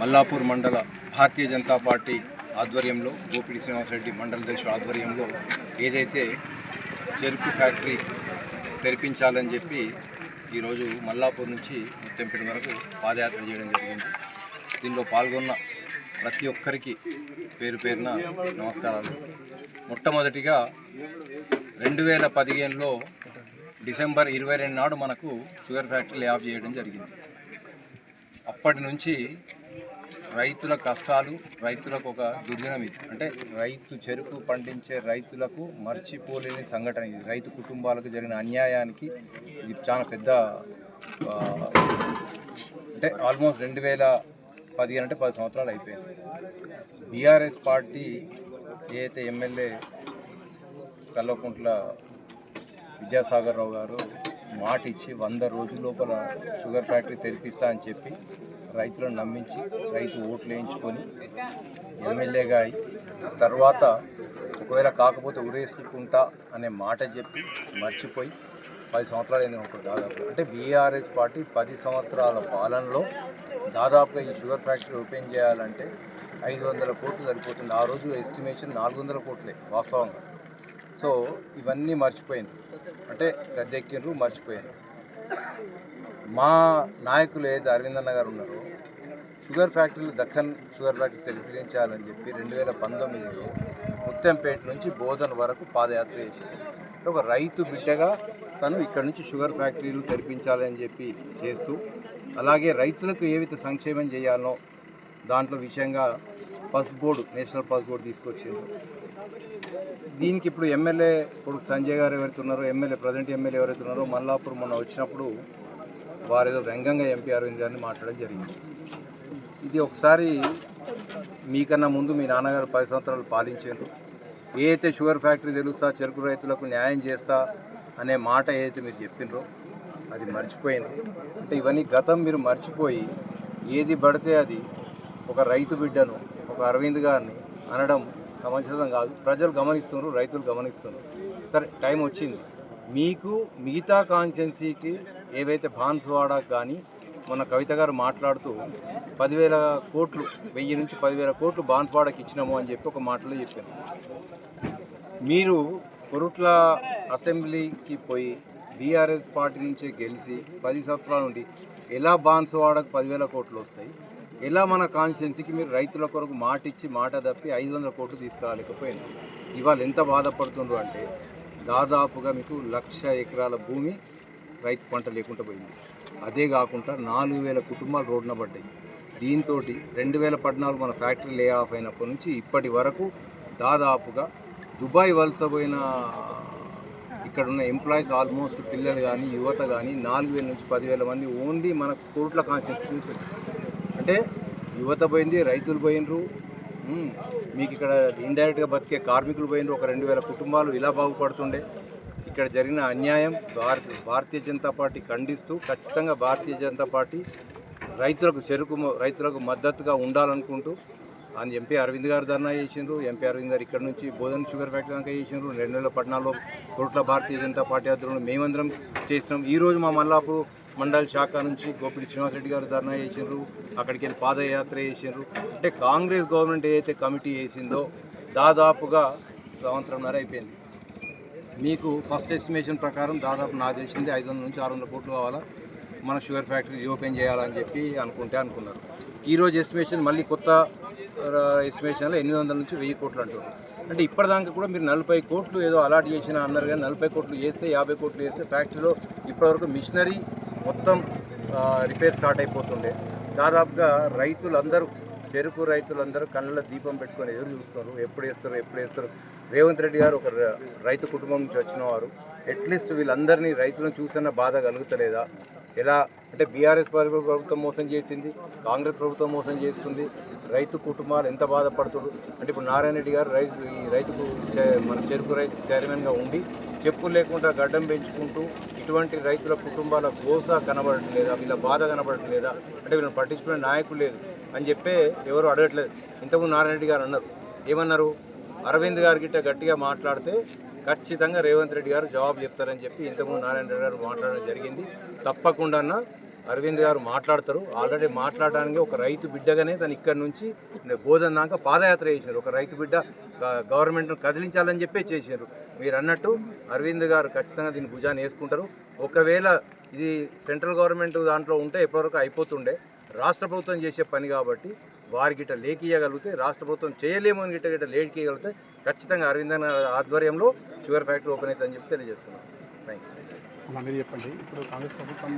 మల్లాపూర్ మండల భారతీయ జనతా పార్టీ ఆధ్వర్యంలో గోపిడి శ్రీనివాసరెడ్డి మండల అధ్యక్షుడు ఆధ్వర్యంలో ఏదైతే చెరుకు ఫ్యాక్టరీ తెరిపించాలని చెప్పి ఈరోజు మల్లాపూర్ నుంచి ముత్తంపేట వరకు పాదయాత్ర చేయడం జరిగింది. దీనిలో పాల్గొన్న ప్రతి ఒక్కరికి పేరు పేరున నమస్కారాలు. మొట్టమొదటిగా రెండు వేల పదిహేనులో డిసెంబర్ ఇరవై రెండు నాడు మనకు షుగర్ ఫ్యాక్టరీ లే ఆఫ్ చేయడం జరిగింది. అప్పటి నుంచి రైతుల కష్టాలు రైతులకు ఒక దుర్దినం ఇది. అంటే రైతు చెరుకు పండించే రైతులకు మర్చిపోలేని సంఘటన ఇది. రైతు కుటుంబాలకు జరిగిన అన్యాయానికి ఇది చాలా పెద్ద అంటే ఆల్మోస్ట్ రెండు వేల పదిహేను అంటే పది సంవత్సరాలు అయిపోయింది. బీఆర్ఎస్ పార్టీ ఏదైతే ఎమ్మెల్యే కల్వకుంట్ల విద్యాసాగర్ రావు గారు మాట ఇచ్చి వంద రోజుల లోపల షుగర్ ఫ్యాక్టరీ తెరిపిస్తా అని చెప్పి రైతులను నమ్మించి రైతు ఓట్లు వేయించుకొని ఎమ్మెల్యేగా అయి తర్వాత ఒకవేళ కాకపోతే ఉరేసుకుంటా అనే మాట చెప్పి మర్చిపోయి పది సంవత్సరాలు అయింది దాదాపు. అంటే బీఆర్ఎస్ పార్టీ పది సంవత్సరాల పాలనలో దాదాపుగా ఈ షుగర్ ఫ్యాక్టరీ ఓపెన్ చేయాలంటే ఐదు వందల కోట్లు సరిపోతుంది. ఆ రోజు ఎస్టిమేషన్ నాలుగు వందల కోట్లే వాస్తవంగా. సో ఇవన్నీ మర్చిపోయింది. అంటే గద్దెక్కిండ్రు మర్చిపోయింది మా నాయకులు ఏది అరవిందన్న గారు ఉన్నారో షుగర్ ఫ్యాక్టరీలు దక్కన్ షుగర్ ఫ్యాక్టరీ తెరిపించాలని చెప్పి రెండు వేల పంతొమ్మిదిలో ముత్తంపేట నుంచి బోధన వరకు పాదయాత్ర చేసింది. ఒక రైతు బిడ్డగా తను ఇక్కడ నుంచి షుగర్ ఫ్యాక్టరీలు తెరిపించాలని చెప్పి చేస్తూ అలాగే రైతులకు ఏవైతే సంక్షేమం చేయాలనో దాంట్లో విషయంగా పస్ బోర్డు నేషనల్ పస్ బోర్డు తీసుకొచ్చింది దీనికి ఇప్పుడు ఎమ్మెల్యే ఇప్పుడు సంజయ్ గారు ఎవరైతే ఉన్నారో ఎమ్మెల్యే ప్రజెంట్ ఎమ్మెల్యే ఎవరైతే ఉన్నారో మల్లాపూర్ మొన్న వచ్చినప్పుడు వారు ఏదో వ్యంగ్యంగా ఎంపీ అరవింద్ గారిని మాట్లాడడం జరిగింది. ఇది ఒకసారి మీకన్నా ముందు మీ నాన్నగారు పది సంవత్సరాలు పాలించారు ఏ అయితే షుగర్ ఫ్యాక్టరీ తెలుస్తా చెరుకు రైతులకు న్యాయం చేస్తా అనే మాట ఏదైతే మీరు చెప్పినరో అది మర్చిపోయింది. అంటే ఇవన్నీ గతం మీరు మర్చిపోయి ఏది పడితే అది ఒక రైతు బిడ్డను ఒక అరవింద్ గారిని అనడం సమంజసం కాదు. ప్రజలు గమనిస్తున్నారు రైతులు గమనిస్తున్నారు. సరే టైం వచ్చింది. మీకు మిగతా కాన్స్టెన్సీకి ఏవైతే బాన్స్వాడకు కానీ మన కవిత గారు మాట్లాడుతూ పదివేల కోట్లు వెయ్యి నుంచి పదివేల కోట్లు బాన్స్వాడకి ఇచ్చినాము అని చెప్పి ఒక మాటలో చెప్పారు. మీరు కొరుట్ల అసెంబ్లీకి పోయి బీఆర్ఎస్ పార్టీ నుంచి గెలిచి పది సంవత్సరాల నుండి ఎలా బాన్స్వాడకు పదివేల కోట్లు వస్తాయి? ఎలా మన కాన్స్టిట్యున్సీకి మీరు రైతుల కొరకు మాట ఇచ్చి మాట తప్పి ఐదు వందల కోట్లు తీసుకురాలేకపోయింది ఇవాళ ఎంత బాధపడుతుండ్రు అంటే దాదాపుగా మీకు లక్ష ఎకరాల భూమి రైతు పంట లేకుండా పోయింది. అదే కాకుండా నాలుగు వేల కుటుంబాలు రోడ్డున పడ్డాయి. దీంతో రెండు వేల పద్నాలుగు మన ఫ్యాక్టరీ లే ఆఫ్ అయినప్పటి నుంచి ఇప్పటి వరకు దాదాపుగా దుబాయ్ వలస పోయిన ఇక్కడ ఉన్న ఎంప్లాయీస్ ఆల్మోస్ట్ పిల్లలు కానీ యువత కానీ నాలుగు వేల నుంచి పదివేల మంది ఓన్లీ మన కోట్ల కాన్సెప్ట్ అంటే యువత పోయింది రైతులు పోయినరు. మీకు ఇక్కడ ఇండైరెక్ట్గా బతికే కార్మికులు పోయినరు. ఒక రెండు వేల కుటుంబాలు ఇలా బాగుపడుతుండే. ఇక్కడ జరిగిన అన్యాయం భారత భారతీయ జనతా పార్టీ ఖండిస్తూ ఖచ్చితంగా భారతీయ జనతా పార్టీ రైతులకు చెరుకు రైతులకు మద్దతుగా ఉండాలనుకుంటూ అని ఎంపీ అరవింద్ గారు ధర్నా చేసిండ్రు. ఎంపీ అరవింద్ గారు ఇక్కడ నుంచి బోధన షుగర్ ఫ్యాక్టరీ దాకా చేసిండ్రు. రెండు వేల పద్నాలుగులో కోట్ల భారతీయ జనతా పార్టీ ఆధ్వర్యంలో మేమందరం చేసినాం. ఈరోజు మా మల్లాపూర్ మండల శాఖ నుంచి గోపిడి శ్రీనివాసరెడ్డి గారు ధర్నా చేసిండ్రు. అక్కడికి వెళ్ళి పాదయాత్ర చేసిండ్రు. అంటే కాంగ్రెస్ గవర్నమెంట్ ఏదైతే కమిటీ వేసిందో దాదాపుగా సంవత్సరంన్నర అయిపోయింది. మీకు ఫస్ట్ ఎస్టిమేషన్ ప్రకారం దాదాపు నాకు తెలిసింది ఐదు వందల నుంచి ఆరు వందల కోట్లు కావాలా? మన షుగర్ ఫ్యాక్టరీ ఓపెన్ చేయాలని చెప్పి అనుకుంటే అనుకున్నారు. ఈరోజు ఎస్టిమేషన్ మళ్ళీ కొత్త ఎస్టిమేషన్లో ఎనిమిది వందల నుంచి వెయ్యి కోట్లు అంటున్నారు. అంటే ఇప్పటిదాకా కూడా మీరు నలభై కోట్లు ఏదో అలాట్ చేసిన అన్నారు కానీ నలభై కోట్లు వేస్తే యాభై కోట్లు వేస్తే ఫ్యాక్టరీలో ఇప్పటివరకు మిషనరీ మొత్తం రిపేర్ స్టార్ట్ అయిపోతుండే. దాదాపుగా రైతులందరూ చెరుకు రైతులందరూ కళ్ళ దీపం పెట్టుకొని ఎదురు చూస్తారు ఎప్పుడు వేస్తారు ఎప్పుడు వేస్తారు? రేవంత్ రెడ్డి గారు ఒక రైతు కుటుంబం నుంచి వచ్చిన వారు. అట్లీస్ట్ వీళ్ళందరినీ రైతులను చూసిన బాధ కలుగుతలేదా? ఎలా? అంటే బీఆర్ఎస్ ప్రభుత్వం మోసం చేసింది కాంగ్రెస్ ప్రభుత్వం మోసం చేస్తుంది. రైతు కుటుంబాలు ఎంత బాధపడుతున్నారు అంటే ఇప్పుడు నారాయణ రెడ్డి గారు రైతు ఈ రైతుకు మన చెరుకు రైతు చైర్మన్గా ఉండి చెప్పులు లేకుండా గడ్డం పెంచుకుంటూ ఇటువంటి రైతుల కుటుంబాల గోస కనబడటం లేదా వీళ్ళ బాధ కనబడటం లేదా అంటే వీళ్ళని పట్టించుకునే నాయకులు లేదు అని చెప్పే ఎవరు అడగట్లేదు. ఇంతకుముందు నారాయణ రెడ్డి గారు అన్నారు. ఏమన్నారు? అరవింద్ గారి గిట్ట గట్టిగా మాట్లాడితే ఖచ్చితంగా రేవంత్ రెడ్డి గారు జవాబు చెప్తారని చెప్పి ఇంతకుముందు నారాయణ రెడ్డి గారు మాట్లాడడం జరిగింది. తప్పకుండా అరవింద్ గారు మాట్లాడతారు. ఆల్రెడీ మాట్లాడడానికి ఒక రైతు బిడ్డగానే తను ఇక్కడ నుంచి బోధన దాకా పాదయాత్ర చేసినారు ఒక రైతు బిడ్డ గవర్నమెంట్ను కదిలించాలని చెప్పే చేశారు. మీరు అన్నట్టు అరవింద్ గారు ఖచ్చితంగా దీన్ని భుజాన్ని వేసుకుంటారు. ఒకవేళ ఇది సెంట్రల్ గవర్నమెంట్ దాంట్లో ఉంటే ఎప్పటివరకు అయిపోతుండే. రాష్ట్ర ప్రభుత్వం చేసే పని కాబట్టి వారి గిట్ట లేఖియగలిగితే రాష్ట్ర ప్రభుత్వం చేయలేము అని గిట్ట గిట్ట లేకియగలిగితే ఖచ్చితంగా అరవింద్ అన్న ఆధ్వర్యంలో షుగర్ ఫ్యాక్టరీ ఓపెన్ అవుతుందని చెప్పి తెలియజేస్తున్నాం. థ్యాంక్ యూ చెప్పండి. ఇప్పుడు కాంగ్రెస్ ప్రభుత్వం